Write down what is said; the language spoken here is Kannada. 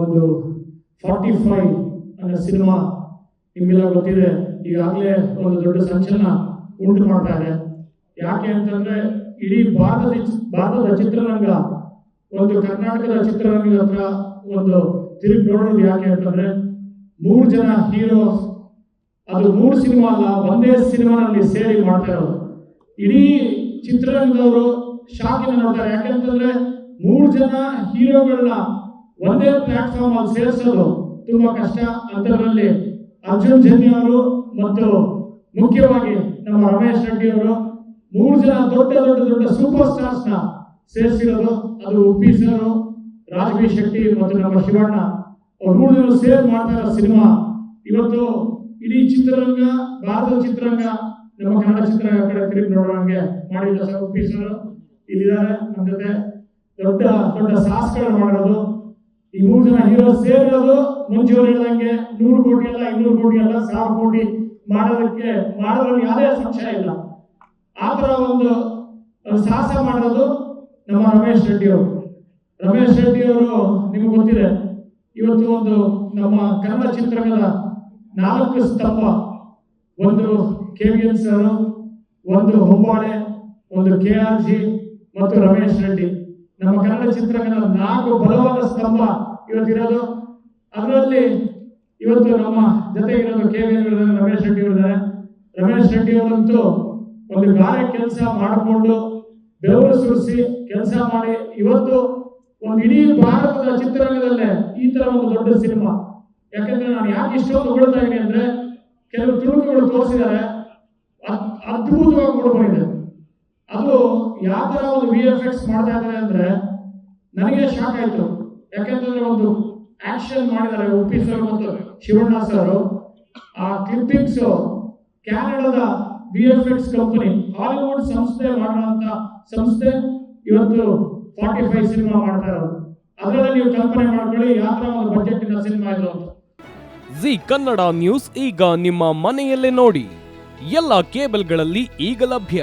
ಒಂದು ಫಾರ್ಟಿ ಫೈವ್ ಅನ್ನೋ ಸಿನಿಮಾ ನಿಮಗೆಲ್ಲ ಗೊತ್ತಿದೆ, ಈಗಾಗಲೇ ಒಂದು ದೊಡ್ಡ ಸಂಚಲನ ಉಂಟು ಮಾಡ್ತಾರೆ ಯಾಕೆ ಅಂತಂದ್ರೆ, ಇಡೀ ಭಾರತದ ಭಾರತದ ಚಿತ್ರರಂಗ, ಒಂದು ಕರ್ನಾಟಕದ ಚಿತ್ರರಂಗದ ಹತ್ರ ಒಂದು ತಿರುಗಿ ನೋಡೋದು ಯಾಕೆ ಅಂತಂದ್ರೆ, ಮೂರು ಜನ ಹೀರೋ ಅದು ಮೂರು ಸಿನಿಮಾ ಅಲ್ಲ, ಒಂದೇ ಸಿನಿಮಾನಲ್ಲಿ ಸೇರಿ ಮಾಡ್ತಾ ಇರೋದು. ಇಡೀ ಚಿತ್ರರಂಗದವರು ಶಾಕಿನ ನೋಡ್ತಾರೆ. ಯಾಕೆಂತಂದ್ರೆ ಮೂರು ಜನ ಹೀರೋಗಳನ್ನ ಒಂದೇ ಪ್ಲಾಟ್ಫಾರ್ಮ್ ಅಲ್ಲಿ ಸೇರಿಸೋದು ತುಂಬಾ ಕಷ್ಟ ಅಂತದ್ರಲ್ಲಿ ಅರ್ಜುನ್ ಜನ್ಯ ಅವರು ಮತ್ತು ಮುಖ್ಯವಾಗಿ ನಮ್ಮ ರಮೇಶ್ ರೆಡ್ಡಿ ಅವರು ಮೂರು ಜನ ದೊಡ್ಡ ದೊಡ್ಡ ದೊಡ್ಡ ಸೂಪರ್ ಸ್ಟಾರ್ಸ್ನ ಸೇರಿಸಿರೋದು. ಅದು ಉಪ್ಪಿ ಸರ್ ರಾಜಬಿ ಶೆಟ್ಟಿ ಮತ್ತು ನಮ್ಮ ಶಿವಣ್ಣ. ಅವ್ರು ಮೂರು ಜನ ಸೇರ್ ಮಾಡ್ತಾ ಇರೋ ಸಿನಿಮಾ. ಇವತ್ತು ಇಡೀ ಚಿತ್ರರಂಗ, ಭಾರತದ ಚಿತ್ರರಂಗ, ನಮ್ಮ ಕನ್ನಡ ಚಿತ್ರರಂಗ ಕಡೆ ತಿರುಗಿ ನೋಡೋಂಗೆ ಮಾಡಿಲ್ಲ ಸರ್ ಉಪ್ಪಿ ಸರ್. ಇಲ್ಲಿದ್ದಾರೆ ನಮ್ಮ ಜೊತೆ ದೊಡ್ಡ ದೊಡ್ಡ ಸಾಹಸಗಳನ್ನು ಮಾಡಿರೋದು. ಈ ಮೂರು ಜನ ಹೀರೋ ಸೇರಿರೋದು ಮುಂಚೆ ಅವ್ರು ನೂರು ಕೋಟಿ ಅಲ್ಲ, ಇನ್ನೂರು ಕೋಟಿ ಅಲ್ಲ, ಸಾವಿರ ಕೋಟಿ ಮಾಡೋದಕ್ಕೆ, ಮಾಡೋದ್ರಲ್ಲಿ ಯಾವುದೇ ಸಂಶಯ ಇಲ್ಲ. ಆತರ ಒಂದು ಸಾಹಸ ಮಾಡೋದು ನಮ್ಮ ರಮೇಶ್ ರೆಡ್ಡಿ ಅವರು. ರಮೇಶ್ ರೆಡ್ಡಿ ಅವರು ನಿಮ್ಗೆ ಗೊತ್ತಿದೆ, ಇವತ್ತು ಒಂದು ನಮ್ಮ ಕನ್ನಡ ಚಿತ್ರಗಳ ನಾಲ್ಕು ಸ್ತಂಭ. ಒಂದು ಕೆ ವಿ ಎನ್ ಸರ್, ಒಂದು ಹೊಂಬಾಳೆ ಒಂದು ಕೆ ಆರ್ ಜಿ ಮತ್ತು ರಮೇಶ್ ರೆಡ್ಡಿ. ನಮ್ಮ ಕನ್ನಡ ಚಿತ್ರರಂಗದ ನಾಲ್ಕು ಬಲವಾದ ಸ್ತಂಭ ಇವತ್ತಿರೋದು ಅದರಲ್ಲಿ ಇವತ್ತು ನಮ್ಮ ಜೊತೆ ಇರೋದು ಕೆ ವಿ ರಮೇಶ್ ಅವರಿದ್ದಾರೆ ರಮೇಶ್ ರೆಡ್ಡಿ ಅವರಂತೂ ಒಂದು ಗಾರೆ ಕೆಲಸ ಮಾಡಿಕೊಂಡು ಬೆವರು ಸುರಿಸಿ ಕೆಲಸ ಮಾಡಿ ಇವತ್ತು ಒಂದು ಇಡೀ ಭಾರತದ ಚಿತ್ರರಂಗದಲ್ಲೇ ಈ ತರ ಒಂದು ದೊಡ್ಡ ಸಿನಿಮಾ. ಯಾಕಂದ್ರೆ ನಾನು ಯಾಕೆ ಇಷ್ಟೊಂದು ಹೊಗಳ್ತಾ ಇದ್ದೀನಿ ಅಂದ್ರೆ ಕೆಲವು ತುಣುಕುಗಳು ತೋರಿಸಿದ್ದಾರೆ. ಅದ್- ಅದ್ಭುತವಾಗಿ ಅದು ಯಾವ ತರ ಒಂದು ವಿ ಎಫ್ ಎಕ್ಸ್ ಮಾಡ್ತಾ ಇದ್ದಾರೆ ಅಂದ್ರೆ ನನಗೆ ಶಾಕ್ ಆಯ್ತು. ಯಾಕಂದ್ರೆ ಒಂದು ಆಕ್ಷನ್ ಮಾಡಿದ್ದಾರೆ ಉಪಿ ಸರ್ ಮತ್ತು ಶಿವಣ್ಣ ಸರ್ ಆ clippings ಕ್ಯಾನಡಾದ V F X company Hollywood ಸಂಸ್ಥೆ ಮಾಡುವಂತ ಸಂಸ್ಥೆ ಇವತ್ತು ಫಾರ್ಟಿ ಫೈವ್ ಸಿನಿಮಾ ಮಾಡ್ತಾ ಇರೋದು. ಅದರಲ್ಲಿ ನೀವು ಕಲ್ಪನೆ ಮಾಡ್ಕೊಳ್ಳಿ ಯಾವ ಒಂದು ಬಜೆಟ್ ಸಿನಿಮಾ ಇದು ಅಂತ. ಜಿ ಕನ್ನಡ ನ್ಯೂಸ್ ಈಗ ನಿಮ್ಮ ಮನೆಯಲ್ಲೇ ನೋಡಿ. ಎಲ್ಲ ಕೇಬಲ್ಗಳಲ್ಲಿ ಈಗ ಲಭ್ಯ.